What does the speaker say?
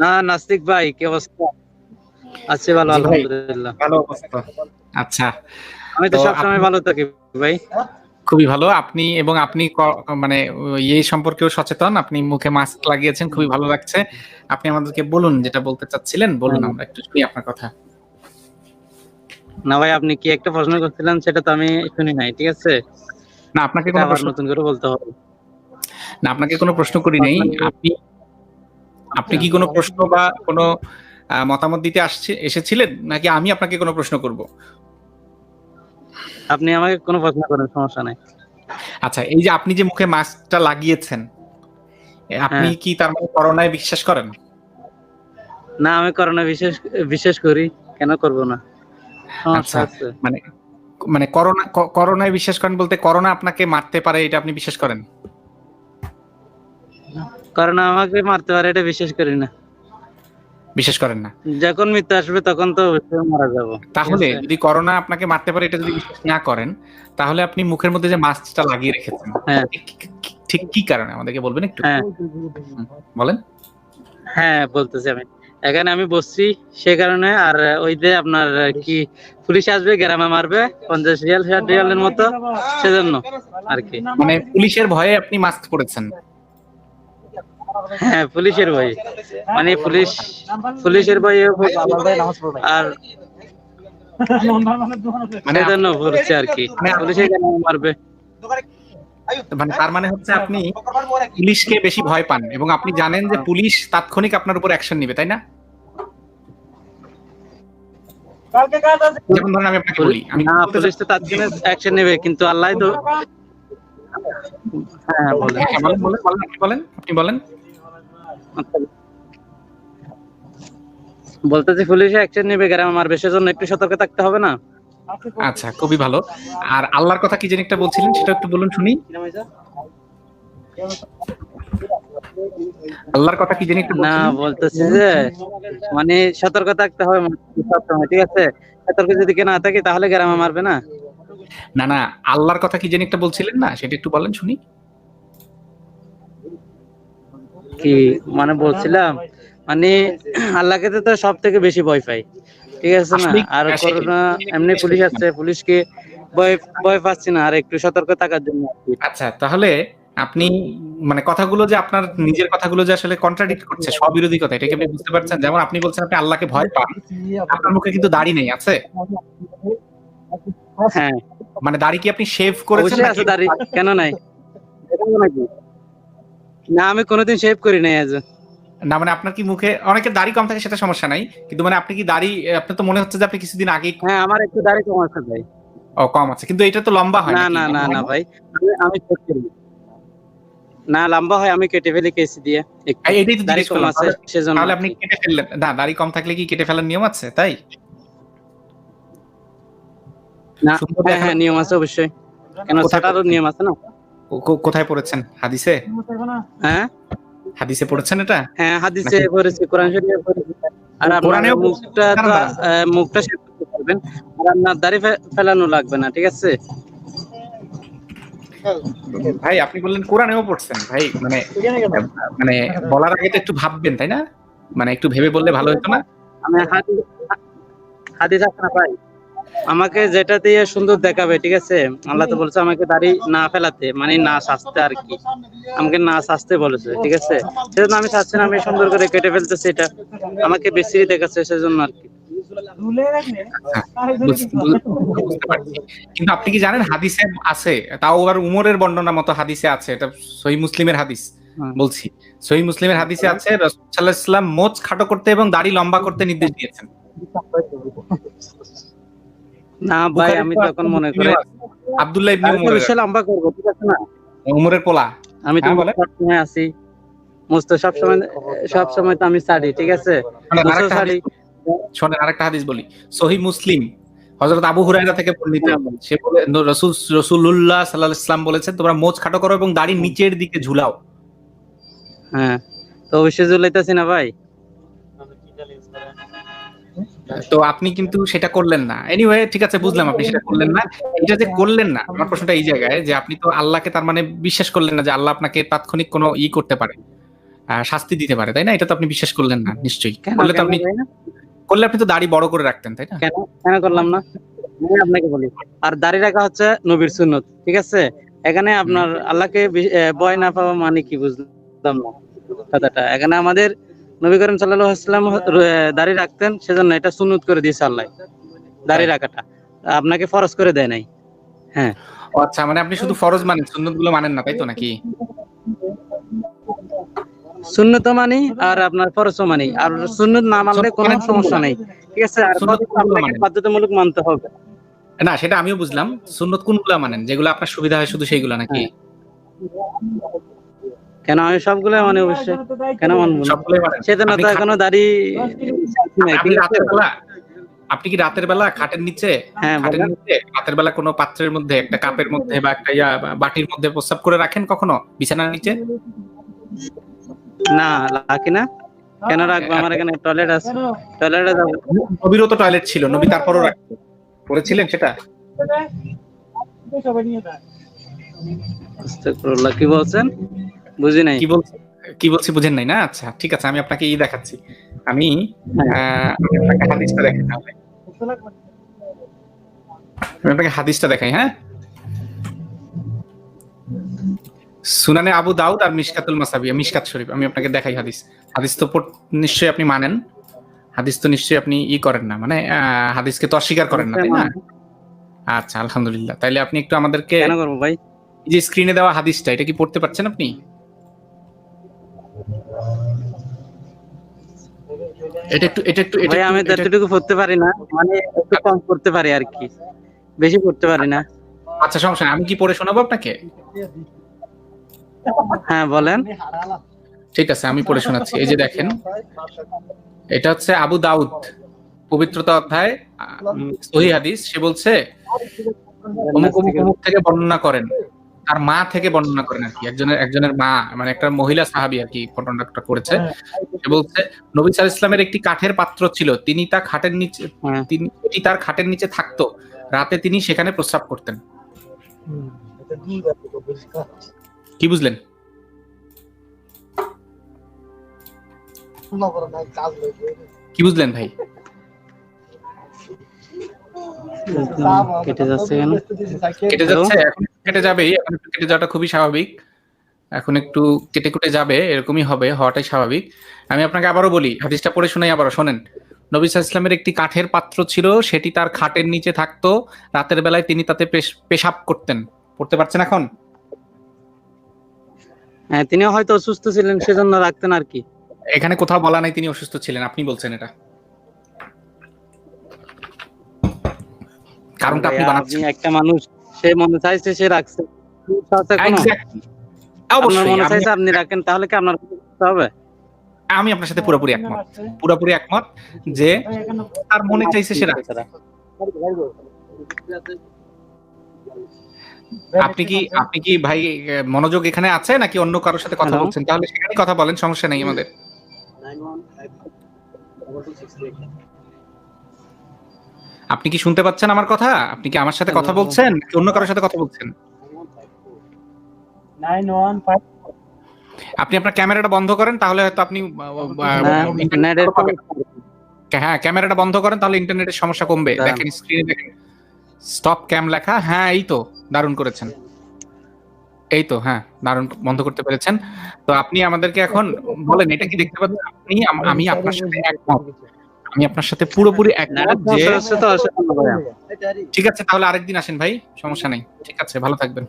না নাস্তিক ভাই কি অবস্থা? আছে ভালো আলহামদুলিল্লাহ। ভালো অবস্থা। আচ্ছা। আমি তো সবসময় আপনি- ভালো থাকি ভাই। খুবই ভালো। আপনি এবং আপনি মানে এই সম্পর্কেও সচেতন। আপনি মুখে মাস্ক লাগিয়েছেন খুবই ভালো লাগছে। আপনি আমাদেরকে বলুন যেটা বলতে চাচ্ছিলেন বলুন আমরা একটু শুনি আপনার কথা। না ভাই আপনি কি একটা প্রশ্ন করছিলেন? সেটা তো আমি শুনি নাই ঠিক আছে? না আপনাকে কোনো প্রশ্ন নতুন করে বলতে হবে। না আপনাকে কোনো প্রশ্ন করি নাই। আপনি আপনি কি কোনো প্রশ্ন বা কোনো মতামত দিতে আসছে এসেছিলেন? নাকি আমি আপনাকে কোনো প্রশ্ন করব? আপনি আমাকে কোনো প্রশ্ন করেন সমস্যা নাই। আচ্ছা এই যে আপনি যে মুখে মাস্কটা লাগিয়েছেন আপনি হ্যাঁ। কি তার মানে করোনায় বিশ্বাস করেন? না আমি করোনা বিশ্বাস বিশেষ করি কেন করব না? আচ্ছা। মানে মানে করোনা করোনায় বিশ্বাস করেন বলতে করোনা আপনাকে মারতে পারে এটা আপনি বিশ্বাস করেন? করোনা আমাকে মারতে পারে এটা বিশ্বাস করি না। বিশ্বাস করেন না? যখন মৃত্যু আসবে তখন তো মারা যাব। তাহলে যদি করোনা আপনাকে মারতে পারে এটা যদি বিশ্বাস না করেন তাহলে আপনি মুখের মধ্যে যে মাস্কটা লাগিয়ে রেখেছেন হ্যাঁ। ঠিক কি কারণে? আমাদেরকে বলবেন একটু। হ্যাঁ। বলেন। হ্যাঁ বলতেছি আমি। এখানে আমি বসছি সে কারণে আর ওই যে আপনার কি পুলিশ আসবে গ্রামে মারবে পঞ্চাশ রিয়াল ষাট রিয়ালের মতো সেজন্য আর কি। মানে পুলিশের ভয়ে আপনি মাস্ক পরেছেন। হ্যাঁ পুলিশের ভয় মানে পুলিশ পুলিশের ভয় আর মানে বলছি আর কি মানে আপনি- পুলিশের গ্রামে মারবে? মানে তার মানে হচ্ছে আপনি পুলিশকে বেশি ভয় পান এবং আপনি জানেন যে পুলিশ তাৎক্ষণিক আপনার উপর অ্যাকশন নেবে তাই না? যেমন ধরেন আমি আপনাকে বলি আমি না পুলিশ তো তাৎক্ষণিক অ্যাকশন নেবে কিন্তু আল্লাহ তো হ্যাঁ বলেন। হ্যাঁ, বলেন আপনি বলেন। বলতেছি পুলিশে অ্যাকশন নেবে গ্রামে মারবে সেজন্য একটু সতর্ক থাকতে হবে না? আচ্ছা খুবই ভালো। আর আল্লাহর কথা কি যেন একটা বলছিলেন সেটা একটু বলুন শুনি। আল্লাহর কথা কি একটু না? বলতেছি যে মানে সতর্ক থাকতে হবে সবসময় ঠিক আছে? সতর্ক যদি কেউ না থাকে তাহলে গ্রামে মারবে না। না না আল্লাহর কথা কি যেন একটা বলছিলেন না সেটা একটু বলেন শুনি। কি মানে বলছিলাম মানে আল্লাহকে তো সব থেকে বেশি ভয় পাই ঠিক আছে না? আর করোনা এমনি পুলিশ আসছে পুলিশকে ভয় ভয় পাচ্ছি না আর একটু সতর্ক থাকার জন্য আচ্ছা তাহলে আপনি মানে কথাগুলো যে আপনার নিজের কথাগুলো যে আসলে কন্ট্রাডিক্ট করছে স্ববিরোধী কথা এটাকে আপনি বুঝতে পারছেন? যেমন আপনি বলছেন আপনি আল্লাহকে ভয় পান আপনার মুখে কিন্তু দাড়ি নেই আছে? হ্যাঁ। মানে দাড়ি কি আপনি শেভ করেছেন আছে দাড়ি কেন নাই? না আমি কোনোদিন শেভ করি নাই আজ না মানে আপনার কি মুখে অনেকের দাড়ি কম থাকে সেটা সমস্যা নাই। কিন্তু মানে আপনি কি দাড়ি আপনার তো মনে হচ্ছে যে আপনি কিছুদিন আগে হ্যাঁ আমার একটু দাড়ি কম আছে ভাই। ও কম আছে। কিন্তু এটা তো লম্বা হয় না না না না ভাই। আমি- check করি। না। লম্বা হয় আমি কেটে ফেলি কেসি দিয়ে। একটু। এই- এটাই তো দাড়ি কম আছে সেজন্য তাহলে আপনি কেটে ফেললেন। না দাড়ি কম থাকলে কি কেটে ফেলার নিয়ম আছে? তাই? না হ্যাঁ হ্যাঁ নিয়ম আছে অবশ্যই। কেন সেটারও নিয়ম আছে না? কোথায় পড়েছেন? হাদিসে? হ্যাঁ? হাদিসে পড়েছেন এটা? হ্যাঁ হাদিসে পড়েছি কোরআন শরীফে পড়েছি। আর আপনার মুখটা মুখটা শেভ করতে পারবেন। আর আপনার দাড়ি ফেলানো লাগবে না ঠিক আছে? ভাই আপনি বললেন কোরআনেও পড়ছেন। ভাই মানে মানে বলার আগে তো একটু ভাববেন তাই না? মানে একটু ভেবে বললে ভালো হতো না? আমি হাদিস হাদিস আছে না ভাই। আমাকে যেটা দিয়ে সুন্দর দেখাবে ঠিক আছে? আল্লাহ তো বলছে আমাকে দাড়ি না ফেলাতে মানে না সাজতে আর কি। আমাকে না সাজতে বলেছে ঠিক আছে? সেজন্য আমি চাচ্ছি না আমি সুন্দর করে কেটে ফেলতেছি এটা। আমাকে বেশি দেখাচ্ছে সেজন্য আর কি। পারছি। কিন্তু আপনি কি জানেন হাদিসে আছে? তাও আবার উমরের বর্ণনা মতো হাদিসে আছে এটা সহি মুসলিমের হাদিস বলছি। সহি মুসলিমের হাদিসে আছে রাসূলুল্লাহ ইসলাম মোচ খাটো করতে এবং দাড়ি লম্বা করতে নির্দেশ দিয়েছেন। না ভাই আমি তখন মনে করে আব্দুল্লাহ ইবনে আমি তো উমর বেশি লম্বা করব ঠিক আছে না? উমরের পোলা। আমি তো হ্যাঁ, আছি। মস্ত সবসময় সবসময় তো আমি ছাড়ি ঠিক আছে? শোনেন, আরেকটা হাদিস- বলি। সহি মুসলিম হযরত আবু হুরায়রা থেকে বর্ণিত। সে বলে রাসূল রাসূলুল্লাহ সাল্লাল্লাহু আলাইহি ওয়াসাল্লাম বলেছেন তোমরা মোচ খাটো করো এবং দাড়ি নিচের দিকে ঝুলাও। হ্যাঁ তো অবশ্যই ঝুলাইতেছি না ভাই। তো আপনি কিন্তু সেটা করলেন না। এনিওয়ে ঠিক আছে বুঝলাম আপনি সেটা করলেন না। এটা যে করলেন না আমার প্রশ্নটা এই জায়গায় যে আপনি তো আল্লাহকে তার মানে বিশ্বাস করলেন না যে আল্লাহ আপনাকে তাৎক্ষণিক কোনো ই করতে পারে শাস্তি দিতে পারে তাই না? এটা তো আপনি বিশ্বাস করলেন না নিশ্চয়ই। করলে তো আপনি করলে আপনি তো দাড়ি বড় করে রাখতেন তাই না? কেন? কেন করলাম না? আমি আপনাকে বলি। আর দাড়ি রাখা হচ্ছে নবীর সুন্নত ঠিক আছে? এখানে আপনার আল্লাহকে ভয় না পাওয়া মানে কি বুঝলাম না কথাটা। এখানে আমাদের নবী করিম সাল্লাল্লাহু আলাইহি ওয়াসাল্লাম দাড়ি রাখতেন সেজন্য এটা সুন্নত করে দিয়েছে আল্লাহ। দাড়ি রাখাটা। আপনাকে ফরজ করে দেয় নাই। হ্যাঁ। আচ্ছা মানে আপনি শুধু ফরজ মানেন সুন্নতগুলো মানেন না তাই তো নাকি? সুন্নত মানি আর আপনার ফরজও মানি। আর সুন্নত না মানলে কোনো সমস্যা নেই। ঠিক আছে আর ফরজ আপনাকে বাধ্যতামূলক মানতে হবে। না সেটা আমিও বুঝলাম। সুন্নত কোনগুলা মানেন? যেগুলো আপনার সুবিধা হয় শুধু সেইগুলো নাকি? হ্যাঁ। কেন আমি সবগুলো মানে অবশ্যই কেন মানবো না? সবগুলোই মানেন সেজন্য আপনি তো এখনও দাড়ি আপনি রাতের বেলা কি রাতের বেলা খাটের নিচে? হ্যাঁ খাটের নিচে? রাতের বেলা কোনো পাত্রের মধ্যে একটা কাপের মধ্যে বা একটা ইয়া বাটির মধ্যে প্রস্রাব করে রাখেন কখনো? বিছানার নিচে? না রাখি না। কেন রাখব? আমার এখানে টয়লেট আছে। টয়লেটে যাব। নবীরও তো টয়লেট ছিল। নবী তারপরও রাখতো করেছিলেন সেটা? কি বলছেন? বুঝি নাই। কি বলছি? কি বলছি বুঝেন নাই না? আচ্ছা ঠিক আছে আমি আপনাকে ই দেখাচ্ছি। আমি আপনাকে হাদিসটা দেখাই তাহলে। আমি আপনাকে হাদিসটা দেখাই হ্যাঁ? সুনানে আবু দাউদ আর মিশকাতুল মাসাবি মিশকাত শরীফ আমি আপনাকে দেখাই হাদিস। হাদিস তো নিশ্চয়ই আপনি মানেন। হাদিস তো নিশ্চয়ই আপনি ই করেন না। মানে হাদিসকে তো অস্বীকার করেন না তাই না? আচ্ছা আলহামদুলিল্লাহ। তাইলে আপনি একটু আমাদেরকে কেন করব ভাই? এই যে স্ক্রিনে দেওয়া হাদিসটা এটা কি পড়তে পারছেন আপনি? এটা একটু এটা একটু এটা আমি পড়তে পারি না মানে একটু কম করতে পারি আর কি। বেশি পড়তে পারি না। আচ্ছা সমস্যা আমি কি পড়ে শোনাবো আপনাকে? হ্যাঁ বলেন। ঠিক আছে আমি পড়ে শোনাচ্ছি। এই যে দেখেন এটা হচ্ছে আবু দাউদ পবিত্রতা অধ্যায় সহি হাদিস। সে বলছে অমুক অমুক অমুক থেকে বর্ণনা করেন। তার মা থেকে বর্ণনা করেন আর কি। একজনের একজনের মা মানে একটা মহিলা সাহাবী আর কি ঘটনাটা করেছে। সে বলছে নবী সাল ইসলামের একটি কাঠের পাত্র ছিল তিনি তা খাটের নিচে হ্যাঁ। তিনি এটি তার খাটের নিচে থাকতো। রাতে তিনি সেখানে প্রস্রাব করতেন। কি বুঝলেন? কি বুঝলেন ভাই? কেটে যাচ্ছে কেন? কেটে যাচ্ছে এখন কেটে যাবেই এখন একটু কেটে যাওয়াটা খুবই স্বাভাবিক। এখন একটু কেটে কুটে যাবে এরকমই হবে হওয়াটাই স্বাভাবিক। আমি আপনাকে আবারও বলি হাদিসটা পড়ে শোনাই আবারও শোনেন। নবী ইসলামের একটি কাঠের পাত্র ছিল সেটি তার খাটের নিচে থাকতো। রাতের বেলায় তিনি তাতে পেশাব করতেন। পড়তে পারছেন এখন? হ্যাঁ তিনি হয়তো অসুস্থ ছিলেন সেজন্য রাখতেন আর কি। এখানে কোথাও বলা নাই তিনি অসুস্থ ছিলেন আপনি বলছেন এটা। কারণটা আপনি বানাচ্ছেন। একটা মানুষ সে মনে চাইছে সে রাখছে। অবশ্যই মনে চাইছে আপনি রাখেন তাহলে কি আপনার হবে? আমি আপনার সাথে পুরোপুরি একমত। পুরোপুরি একমত যে তার মনে চাইছে সে রাখছে। আপনি কি আপনি কি ভাই মনোযোগ এখানে আছে নাকি অন্য কারোর সাথে কথা বলছেন? তাহলে সেখানে কথা বলেন সমস্যা নেই আমাদের। আপনি কি শুনতে পাচ্ছেন আমার কথা? আপনি কি আমার সাথে কথা বলছেন? অন্য কারোর সাথে কথা বলছেন? আপনি আপনার ক্যামেরাটা বন্ধ করেন তাহলে হয়তো আপনি। হ্যাঁ ক্যামেরাটা বন্ধ করেন তাহলে ইন্টারনেটের সমস্যা কমবে। দেখেন স্ক্রিনে দেখেন। স্টপ ক্যাম লেখা হ্যাঁ এই তো দারুণ করেছেন। এই তো হ্যাঁ দারুণ বন্ধ করতে পেরেছেন। তো আপনি আমাদেরকে এখন বলেন এটা কি দেখতে পাচ্ছেন? আপনি আমি আপনার সাথে একমত। আমি আপনার সাথে পুরোপুরি একমত যে সমস্যা হচ্ছে তো অসুবিধা নেই ভাইয়া। ঠিক আছে তাহলে আরেকদিন আসেন ভাই সমস্যা নাই। ঠিক আছে ভালো থাকবেন।